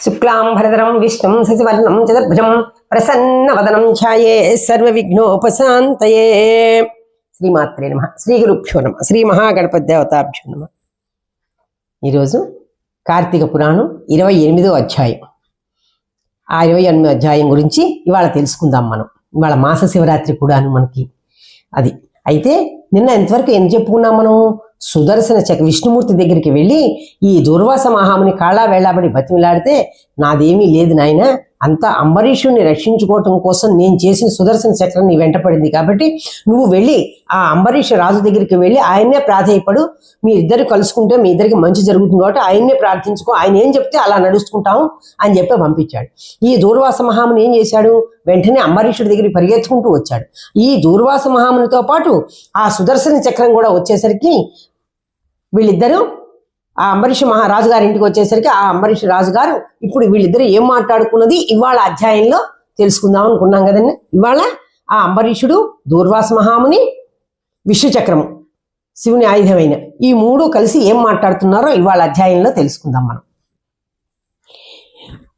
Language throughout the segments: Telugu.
శుక్లాంబరధరం విష్ణుం శశివర్ణం చతుర్భుజం ప్రసన్నవదనం ఛాయే సర్వ విఘ్నోపశాంతయే శ్రీమాత్రే నమ. శ్రీ గురుభ్యో నమ. శ్రీ మహాగణపతి దేవతాభ్యో నమ. ఈరోజు కార్తీక పురాణం ఇరవై ఎనిమిదో అధ్యాయం. ఆ ఇరవై ఎనిమిదో అధ్యాయం గురించి ఇవాళ తెలుసుకుందాం మనం. ఇవాళ మాస శివరాత్రి కూడాను మనకి అది. అయితే నిన్న ఎంతవరకు ఏం చెప్పుకున్నాం మనం? సుదర్శన చక్ర విష్ణుమూర్తి దగ్గరికి వెళ్ళి ఈ దుర్వాస మహాముని కాళ్ళ వేళాబడి బతిమిలాడితే నాదేమీ లేదు నాయన. అంతా అంబరీషుని రక్షించుకోవటం కోసం నేను చేసిన సుదర్శన చక్రం నీ వెంటపడింది కాబట్టి నువ్వు వెళ్ళి ఆ అంబరీష రాజు దగ్గరికి వెళ్ళి ఆయన్నే ప్రాధాయపడు. మీ ఇద్దరు కలుసుకుంటే మీ ఇద్దరికి మంచి జరుగుతుంది కాబట్టి ఆయన్నే ప్రార్థించుకో. ఆయన ఏం చెప్తే అలా నడుచుకుంటాం అని చెప్పి పంపించాడు. ఈ దూర్వాస మహాముని ఏం చేశాడు? వెంటనే అంబరీషుడి దగ్గరికి పరిగెత్తుకుంటూ వచ్చాడు. ఈ దూర్వాస మహామునితో పాటు ఆ సుదర్శన చక్రం కూడా వచ్చేసరికి వీళ్ళిద్దరూ ఆ అంబరీష్ మహారాజు గారి ఇంటికి వచ్చేసరికి ఆ అంబరీష్ రాజు గారు ఇప్పుడు వీళ్ళిద్దరు ఏం మాట్లాడుకున్నది ఇవాళ అధ్యాయంలో తెలుసుకుందాం అనుకున్నాం కదండి. ఇవాళ ఆ అంబరీషుడు దూర్వాస మహాముని విష్ణుచక్రము శివుని ఆయుధమైన ఈ మూడు కలిసి ఏం మాట్లాడుతున్నారో ఇవాళ అధ్యాయంలో తెలుసుకుందాం మనం.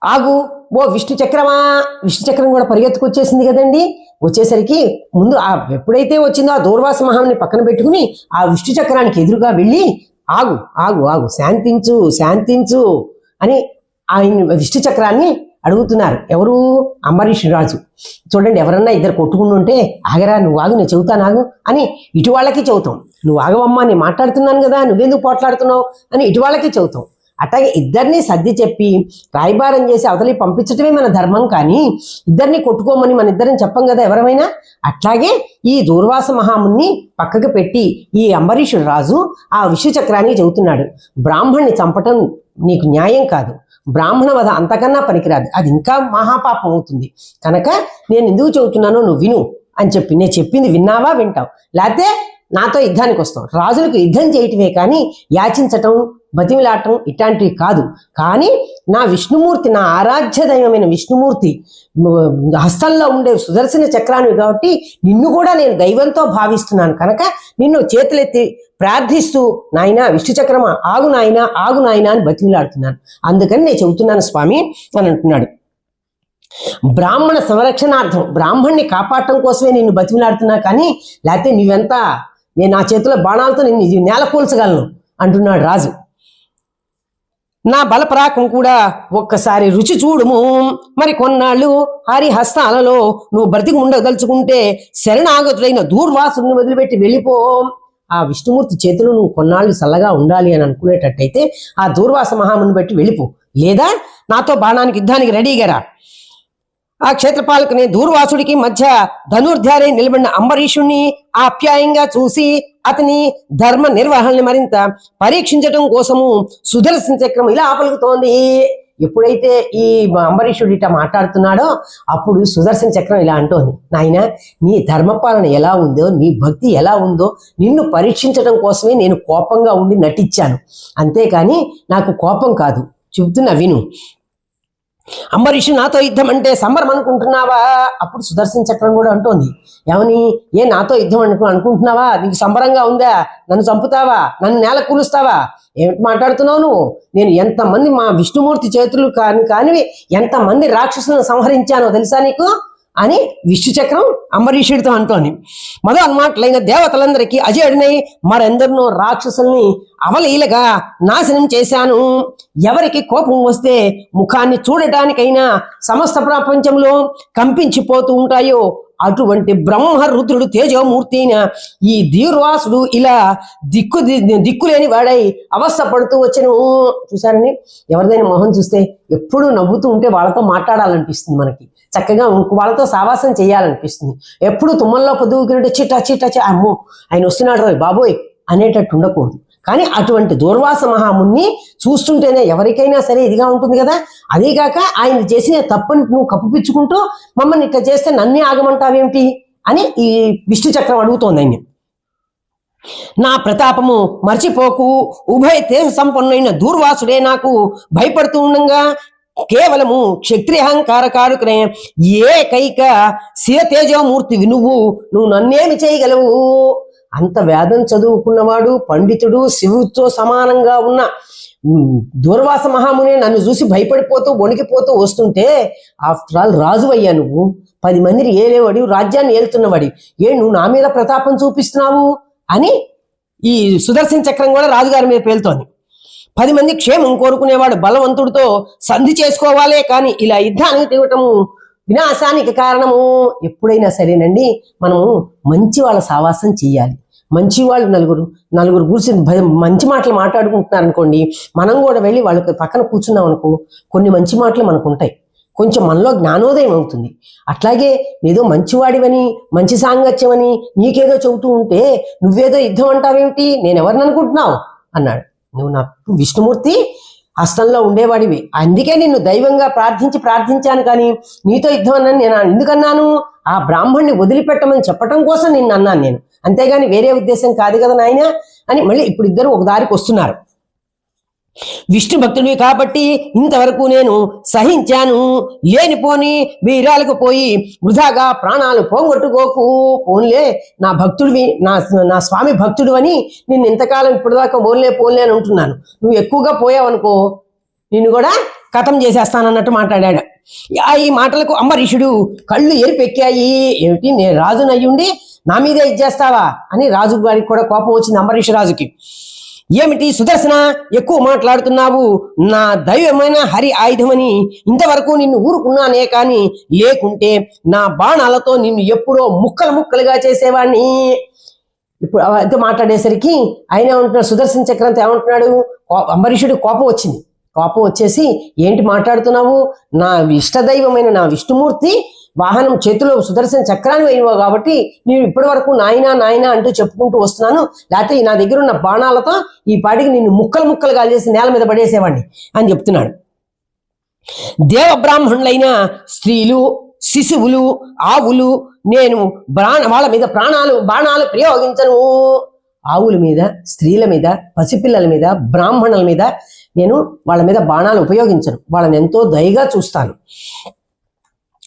ఆగు ఓ విష్ణు చక్రమా విష్ణు చక్రం కూడా పరిగెత్తుకొచ్చేసింది కదండి. వచ్చేసరికి ముందు ఆ ఎప్పుడైతే వచ్చిందో ఆ దూర్వాస మహాముని పక్కన పెట్టుకుని ఆ విష్ణు చక్రానికి ఎదురుగా వెళ్ళి ఆగు ఆగు ఆగు శాంతించు శాంతించు అని ఆయన విష్ణు చక్రాన్ని అడుగుతున్నారు. ఎవరు? అంబరీష్ రాజు. చూడండి ఎవరన్నా ఇద్దరు కొట్టుకుని ఉంటే ఆగరా నువ్వు ఆగు నేను చెబుతాను ఆగు అని ఇటు వాళ్ళకి చెబుతాం. నువ్వు ఆగవమ్మా నేను మాట్లాడుతున్నాను కదా నువ్వెందుకు పోట్లాడుతున్నావు అని ఇటు వాళ్ళకి చెబుతాం. అట్లాగే ఇద్దరిని సర్ది చెప్పి రాయబారం చేసి అవతలి పంపించటమే మన ధర్మం కానీ ఇద్దరిని కొట్టుకోమని మన ఇద్దరిని చెప్పం కదా ఎవరమైనా? అట్లాగే ఈ దూర్వాస మహాముని పక్కకు పెట్టి ఈ అంబరీషుడు రాజు ఆ విశ్వచక్రాన్ని చెబుతున్నాడు. బ్రాహ్మణ్ణి చంపటం నీకు న్యాయం కాదు. బ్రాహ్మణ వధ అంతకన్నా పనికిరాదు. అది ఇంకా మహాపాపం అవుతుంది. కనుక నేను ఎందుకు చెబుతున్నానో నువ్వు విను అని చెప్పి నేను చెప్పింది విన్నావా వింటావు. లేకపోతే నాతో యుద్ధానికి వస్తాం రాజులకు యుద్ధం చేయటమే కానీ యాచించటం బతిమిలాటం ఇట్లాంటివి కాదు. కానీ నా విష్ణుమూర్తి నా ఆరాధ్య దైవమైన విష్ణుమూర్తి హస్తంలో ఉండే సుదర్శన చక్రాన్ని కాబట్టి నిన్ను కూడా నేను దైవంతో భావిస్తున్నాను కనుక నిన్ను చేతులెత్తి ప్రార్థిస్తూ నాయన విష్ణు చక్రమా ఆగు నాయన ఆగు నాయన అని బతిమిలాడుతున్నాను. అందుకని నేను చెబుతున్నాను స్వామి అని అంటున్నాడు. బ్రాహ్మణ సంరక్షణార్థం బ్రాహ్మణ్ణి కాపాడటం కోసమే నిన్ను బతిమిలాడుతున్నా కానీ లేకపోతే నువ్వెంత నేను నా చేతిలో బాణాలతో నిన్ను నేల కూల్చగలను అంటున్నాడు రాజు. నా బలపరాకం కూడా ఒక్కసారి రుచి చూడుము. మరి కొన్నాళ్ళు హరి హస్తాలలో నువ్వు బ్రతికి ఉండదలుచుకుంటే శరణాగతుడైన దూర్వాసుని వదిలిపెట్టి వెళ్ళిపో. ఆ విష్ణుమూర్తి చేతిలో నువ్వు కొన్నాళ్ళు చల్లగా ఉండాలి అని అనుకునేటట్టయితే ఆ దూర్వాస మహాముని బట్టి వెళ్ళిపో. లేదా నాతో బాణానికి యుద్ధానికి రెడీగా రా ఆ క్షేత్రపాలకుని దూర్వాసుడికి మధ్య ధనుర్ధ్యారై నిలబడిన అంబరీషుణ్ణి ఆప్యాయంగా చూసి అతని ధర్మ నిర్వహణని మరింత పరీక్షించటం కోసము సుదర్శన చక్రం ఇలా ఆపలుగుతోంది ఎప్పుడైతే ఈ అంబరీషుడు ఇట మాట్లాడుతున్నాడో అప్పుడు సుదర్శన చక్రం ఇలా అంటోంది. నాయన నీ ధర్మపాలన ఎలా ఉందో నీ భక్తి ఎలా ఉందో నిన్ను పరీక్షించడం కోసమే నేను కోపంగా ఉండి నటించాను. అంతేకాని నాకు కోపం కాదు. చెబుతున్నా విను. అంబరీషు నాతో యుద్ధం అంటే సంబరం అనుకుంటున్నావా? అప్పుడు సుదర్శన చక్రం కూడా అంటోంది. ఏమని? ఏ నాతో యుద్ధం అనుకు అనుకుంటున్నావా? నీకు సంబరంగా ఉందా? నన్ను చంపుతావా? నన్ను నేల కూలుస్తావా? ఏమిటి మాట్లాడుతున్నావు నువ్వు? నేను ఎంతమంది మా విష్ణుమూర్తి చేతులు కాని కానివి ఎంతమంది రాక్షసులను సంహరించానో తెలుసా నీకు? అని విష్ణుచక్రం అంబరీషుడితో అంబరీషుడితో అంటోంది. మరో అన్నమాటలైన దేవతలందరికీ అజయుడినై మరెందరినో రాక్షసుల్ని అవలీలగా నాశనం చేశాను. ఎవరికి కోపం వస్తే ముఖాన్ని చూడటానికైనా సమస్త ప్రపంచంలో కంపించిపోతూ ఉంటాయో అటువంటి బ్రహ్మ రుద్రుడు తేజోమూర్తి అయిన ఈ దీర్వాసుడు ఇలా దిక్కు ది- దిక్కులేని వాడై అవస్థ పడుతూ వచ్చను. చూసారండి ఎవరిదైనా మొహం చూస్తే ఎప్పుడు నవ్వుతూ ఉంటే వాళ్ళతో మాట్లాడాలనిపిస్తుంది మనకి. చక్కగా వాళ్ళతో సావాసం చేయాలనిపిస్తుంది. ఎప్పుడు తుమ్మల్లో పొద్దుగుకినట్టు చిట్ట చిట్టా అమ్మో ఆయన వస్తున్నాడు రోయ్ బాబోయ్ అనేటట్టు ఉండకూడదు. కానీ అటువంటి దూర్వాస మహాముని చూస్తుంటేనే ఎవరికైనా సరే ఇదిగా ఉంటుంది కదా? అదేగాక ఆయన చేసిన తప్పని నువ్వు కప్పిపించుకుంటూ మమ్మల్ని ఇట్లా చేస్తే నన్నే ఆగమంటావేమిటి? అని ఈ విష్ణు చక్రం అడుగుతోంది ఆయన. నా ప్రతాపము మర్చిపోకు. ఉభయ తేజ సంపన్నులైన దూర్వాసుడే నాకు భయపడుతూ ఉండగా. కేవలము క్షత్రియహంకారకారుకునే ఏకైక శివ తేజోమూర్తివి నువ్వు. నువ్వు నన్నేమి చేయగలవు? అంత వేదం చదువుకున్నవాడు పండితుడు శివుతో సమానంగా ఉన్న దూర్వాస మహాముని నన్ను చూసి భయపడిపోతూ వణికిపోతూ వస్తుంటే ఆఫ్టర్ ఆల్ రాజు అయ్యా నువ్వు. పది మందిని ఏలేవాడి రాజ్యాన్ని ఏలుతున్నవాడి. ఏ నువ్వు నా మీద ప్రతాపం చూపిస్తున్నావు? అని ఈ సుదర్శన చక్రం కూడా రాజుగారి మీద పేలుతోంది. పది మంది క్షేమం కోరుకునేవాడు బలవంతుడితో సంధి చేసుకోవాలే కానీ ఇలా యుద్ధానికి దిగటము వినాశానికి కారణము ఎప్పుడైనా సరేనండి. మనము మంచి వాళ్ళ సావాసం చేయాలి. మంచి వాళ్ళు నలుగురు నలుగురు గురించి భయం మంచి మాటలు మాట్లాడుకుంటున్నారు అనుకోండి మనం కూడా వెళ్ళి వాళ్ళకి పక్కన కూర్చున్నాం అనుకో కొన్ని మంచి మాటలు మనకు ఉంటాయి. కొంచెం మనలో జ్ఞానోదయం అవుతుంది. అట్లాగే ఏదో మంచివాడివని మంచి సాంగత్యమని నీకేదో చెబుతూ ఉంటే నువ్వేదో యుద్ధం అంటావేమిటి? నేను ఎవరిని అనుకుంటున్నావు? అన్నాడు. నువ్వు నా విష్ణుమూర్తి హస్తంలో ఉండేవాడివి. అందుకే నిన్ను దైవంగా ప్రార్థించి ప్రార్థించాను కానీ నీతో యుద్ధం అన్నాను నేను ఎందుకన్నాను? ఆ బ్రాహ్మణ్ణి వదిలిపెట్టమని చెప్పటం కోసం నిన్ను అన్నాను నేను. అంతేగాని వేరే ఉద్దేశం కాదు కదా నాయన అని మళ్ళీ ఇప్పుడు ఇద్దరు ఒక దారికి వస్తున్నారు. విష్ణు భక్తుడివి కాబట్టి ఇంతవరకు నేను సహించాను. లేనిపోని వీరాలకు పోయి వృధాగా ప్రాణాలు పోగొట్టుకోకు. పోన్లే నా భక్తుడివి నా నా స్వామి భక్తుడు అని నిన్ను ఇంతకాలం ఇప్పటిదాకా పోన్లే పోన్లే అని ఉంటున్నాను నువ్వు ఎక్కువగా పోయావనుకో నిన్ను కూడా కథం చేసేస్తానన్నట్టు మాట్లాడాడు. ఈ మాటలకు అంబరీషుడు కళ్ళు ఎరిపెక్కాయి. ఏమిటి నేను రాజునయ్యుండి నా మీదే ఇచ్చేస్తావా? అని రాజు గారికి కూడా కోపం వచ్చింది అంబరీష్ రాజుకి. ఏమిటి సుదర్శన ఎక్కువ మాట్లాడుతున్నావు? నా దైవమైన హరి ఆయుధమని ఇంతవరకు నిన్ను ఊరుకున్నానే కానీ లేకుంటే నా బాణాలతో నిన్ను ఎప్పుడో ముక్కలు ముక్కలుగా చేసేవాడిని ఇప్పుడు అయితే మాట్లాడేసరికి ఆయన ఏమంటున్నాడు? సుదర్శన చక్రంతో ఏమంటున్నాడు? కో- అంబరీషుడు కోపం వచ్చింది. కోపం వచ్చేసి ఏంటి మాట్లాడుతున్నావు? నా ఇష్టదైవమైన నా విష్ణుమూర్తి వాహనం చేతిలో సుదర్శన చక్రాన్ని వేయవు కాబట్టి నేను ఇప్పటి వరకు నాయనా నాయనా అంటూ చెప్పుకుంటూ వస్తున్నాను. లేకపోతే నా దగ్గర ఉన్న బాణాలతో ఈ పాటికి నిన్ను ముక్కలు ముక్కలు చేసి నేల మీద పడేసేవాడిని అని చెప్తున్నాడు. దేవ బ్రాహ్మణులైన స్త్రీలు శిశువులు ఆవులు నేను ప్రాణ వాళ్ళ మీద ప్రాణాలు బాణాలు ప్రయోగించను. ఆవుల మీద స్త్రీల మీద పసిపిల్లల మీద బ్రాహ్మణుల మీద నేను వాళ్ళ మీద బాణాలు ఉపయోగించను. వాళ్ళని ఎంతో దయగా చూస్తాను.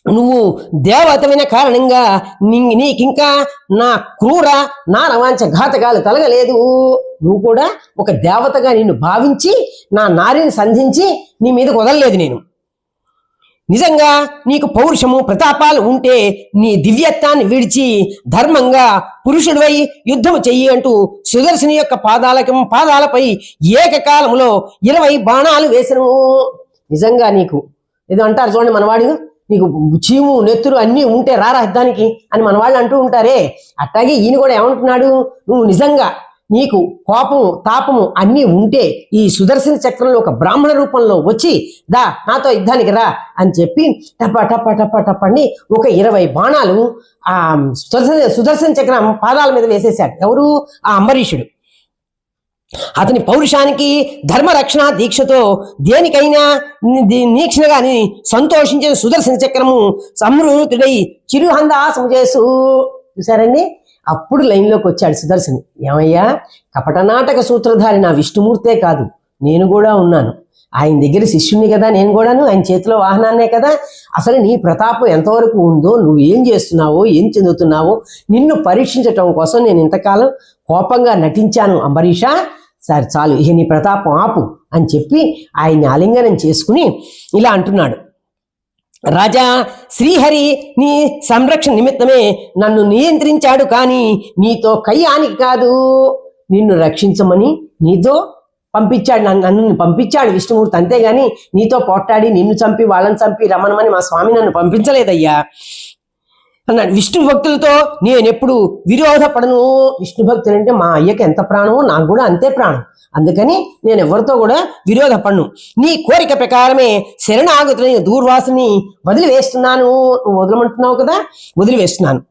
నువ్వు దేవతమైన కారణంగా నీ- నీకింకా నా క్రూర నా రవాంచ ఘాతకాలు కలగలేదు నువ్వు కూడా ఒక దేవతగా నిన్ను భావించి నా నారిని సంధించి నీ మీద వదలలేదు నేను. నిజంగా నీకు పౌరుషము ప్రతాపాలు ఉంటే నీ దివ్యత్వాన్ని విడిచి ధర్మంగా పురుషుడివై యుద్ధము చెయ్యి అంటూ సుదర్శని యొక్క పాదాలకి పాదాలపై ఏకకాలంలో ఇరవై బాణాలు వేసను నిజంగా నీకు. ఏదో అంటారు చూడండి మనవాడు నీకు చీము నెత్తురు అన్నీ ఉంటే రారా యుద్ధానికి అని మన వాళ్ళు అంటూ ఉంటారే. అట్లాగే ఈయన కూడా ఏమంటున్నాడు? నువ్వు నిజంగా నీకు కోపము తాపము అన్నీ ఉంటే ఈ సుదర్శన చక్రంలో ఒక బ్రాహ్మణ రూపంలో వచ్చి దా నాతో యుద్ధానికి రా అని చెప్పి టప టప టప టప ఒక ఇరవై బాణాలు ఆ సుదర్శన సుదర్శన చక్రం పాదాల మీద వేసేశాడు. ఎవరు? ఆ అంబరీషుడు. అతని పౌరుషానికి ధర్మరక్షణ దీక్షతో దేనికైనా నీక్షణగాని సంతోషించిన సుదర్శన చక్రము సమృద్ధుడై చిరుహందాసము చేసు చూసారండి అప్పుడు లైన్లోకి వచ్చాడు సుదర్శని. ఏమయ్యా? కపటనాటక సూత్రధారి నా విష్ణుమూర్తే కాదు. నేను కూడా ఉన్నాను. ఆయన దగ్గర శిష్యుణ్ణి కదా నేను కూడాను? ఆయన చేతిలో వాహనాన్నే కదా? అసలు నీ ప్రతాపం ఎంతవరకు ఉందో నువ్వు ఏం చేస్తున్నావో ఏం చెందుతున్నావో నిన్ను పరీక్షించటం కోసం నేను ఇంతకాలం కోపంగా నటించాను అంబరీషా. సార్ చాలు ఇక నీ ప్రతాపం ఆపు అని చెప్పి ఆయన్ని ఆలింగనం చేసుకుని ఇలా అంటున్నాడు. రాజా శ్రీహరి నీ సంరక్షణ నిమిత్తమే నన్ను నియంత్రించాడు కానీ నీతో కయ్యానికి కాదు. నిన్ను రక్షించమని నీతో పంపించాడు నన్ను నన్ను పంపించాడు విష్ణుమూర్తి. అంతేగాని నీతో పోట్లాడి నిన్ను చంపి వాళ్ళని చంపి రమణమని మా స్వామి నన్ను పంపించలేదయ్యా. అన్నాడు. విష్ణు భక్తులతో నేను ఎప్పుడు విరోధపడను. విష్ణు భక్తులు అంటే మా అయ్యకి ఎంత ప్రాణమో నాకు కూడా అంతే ప్రాణం. అందుకని నేను ఎవరితో కూడా విరోధపడను. నీ కోరిక ప్రకారమే శరణాగతులైన దూర్వాసుని వదిలివేస్తున్నాను. నువ్వు వదలమంటున్నావు కదా? వదిలివేస్తున్నాను.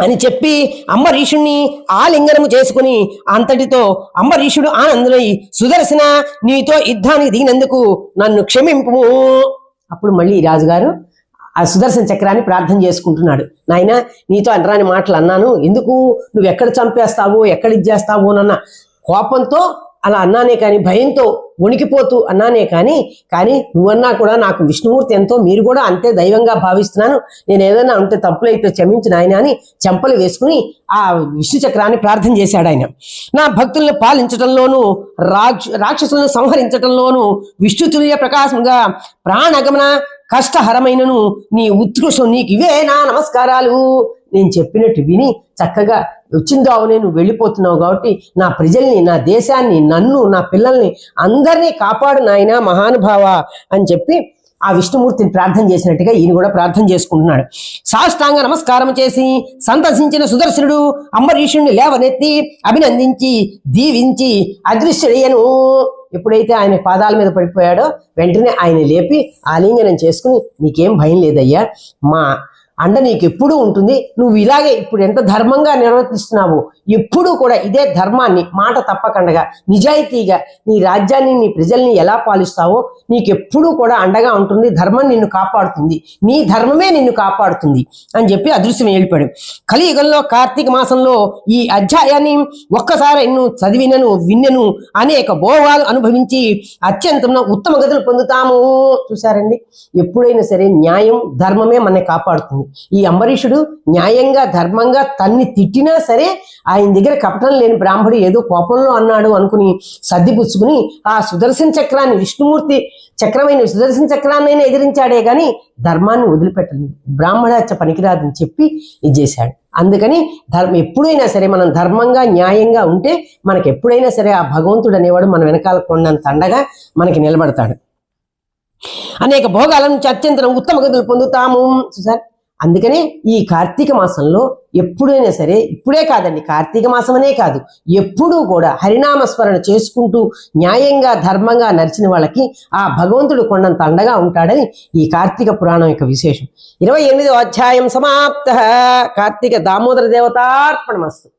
అని చెప్పి అంబరీషుణ్ణి ఆలింగనము చేసుకుని అంతటితో అంబరీషుడు ఆనందులై సుదర్శన నీతో యుద్ధానికి దిగినందుకు నన్ను క్షమింపు. అప్పుడు మళ్ళీ రాజుగారు ఆ సుదర్శన చక్రాన్ని ప్రార్థన చేసుకుంటున్నాడు. నాయన నీతో అనరాని మాటలు అన్నాను. ఎందుకు? నువ్వు ఎక్కడ చంపేస్తావో ఎక్కడ ఇచ్చేస్తావో అన్న కోపంతో అలా అన్నానే కానీ భయంతో వణికిపోతూ అన్నానే కానీ కానీ నువ్వన్నా కూడా నాకు విష్ణుమూర్తి ఎంతో మీరు కూడా అంతే దైవంగా భావిస్తున్నాను. నేను ఏదైనా ఉంటే తప్పులైతే క్షమించిన ఆయన అని చెంపలు వేసుకుని ఆ విష్ణు చక్రాన్ని ప్రార్థన చేశాడు ఆయన. నా భక్తుల్ని పాలించడంలోనూ రాక్ష రాక్షసులను సంహరించటంలోను విష్ణుతుల్య ప్రకాశంగా ప్రాణగమన కష్టహరమైనను నీ ఉత్కృష్టం నీకు ఇవే నా నమస్కారాలు. నేను చెప్పినట్టు విని చక్కగా వచ్చిందో అవునే నువ్వు వెళ్ళిపోతున్నావు కాబట్టి నా ప్రజల్ని నా దేశాన్ని నన్ను నా పిల్లల్ని అందరినీ కాపాడు నాయన మహానుభావ అని చెప్పి ఆ విష్ణుమూర్తిని ప్రార్థన చేసినట్టుగా ఈయన కూడా ప్రార్థన చేసుకుంటున్నాడు. సాష్టాంగ నమస్కారం చేసి సంతసించిన సుదర్శనుడు అంబరీషుణ్ణి లేవనెత్తి అభినందించి దీవించి అదృశ్యుడయ్యను ఎప్పుడైతే ఆయన పాదాల మీద పడిపోయాడో వెంటనే ఆయన లేపి ఆలింగనం చేసుకుని నీకేం భయం లేదయ్యా. మా అండ నీకు ఎప్పుడూ ఉంటుంది. నువ్వు ఇలాగే ఇప్పుడు ఎంత ధర్మంగా నిర్వర్తిస్తున్నావో ఎప్పుడూ కూడా ఇదే ధర్మాన్ని మాట తప్పకుండగా. నిజాయితీగా నీ రాజ్యాన్ని నీ ప్రజల్ని ఎలా పాలిస్తావో నీకు ఎప్పుడూ కూడా అండగా ఉంటుంది. ధర్మం నిన్ను కాపాడుతుంది. నీ ధర్మమే నిన్ను కాపాడుతుంది అని చెప్పి అదృశ్యం వెళ్ళిపోయాడు కలియుగంలో కార్తీక మాసంలో ఈ అధ్యాయాన్ని ఒక్కసారి ఎన్ను చదివినను విన్నెను అనేక భోగాలు అనుభవించి అత్యంత ఉత్తమ గతులు పొందుతాము. చూసారండి ఎప్పుడైనా సరే న్యాయం ధర్మమే మనని కాపాడుతుంది. ఈ అంబరీషుడు న్యాయంగా ధర్మంగా తన్ని తిట్టినా సరే ఆయన దగ్గర కపటం లేని బ్రాహ్మడు ఏదో కోపంలో అన్నాడు అనుకుని సర్దిపుచ్చుకుని ఆ సుదర్శన చక్రాన్ని విష్ణుమూర్తి చక్రమైన సుదర్శన చక్రాన్ని ఎదిరించాడే గాని ధర్మాన్ని వదిలిపెట్టలేదు. బ్రాహ్మణాచ పనికిరాదని చెప్పి ఇది చేశాడు. అందుకని ధర్మం ఎప్పుడైనా సరే మనం ధర్మంగా న్యాయంగా ఉంటే మనకు ఎప్పుడైనా సరే ఆ భగవంతుడు అనేవాడు మన వెనకాల కొండంత అండగా మనకి నిలబడతాడు. అనేక భోగాలను అత్యంతరం అత్యంత ఉత్తమ గతులు పొందుతాము. చూసారు? అందుకనే ఈ కార్తీక మాసంలో ఎప్పుడైనా సరే ఇప్పుడే కాదండి కార్తీక మాసమనే కాదు ఎప్పుడూ కూడా హరినామ స్మరణ చేసుకుంటూ న్యాయంగా ధర్మంగా నడిచిన వాళ్ళకి ఆ భగవంతుడు కొండంత అండగా ఉంటాడని ఈ కార్తీక పురాణం యొక్క విశేషం. ఇరవై ఎనిమిదో అధ్యాయం సమాప్త. కార్తీక దామోదర దేవతార్పణమస్తు.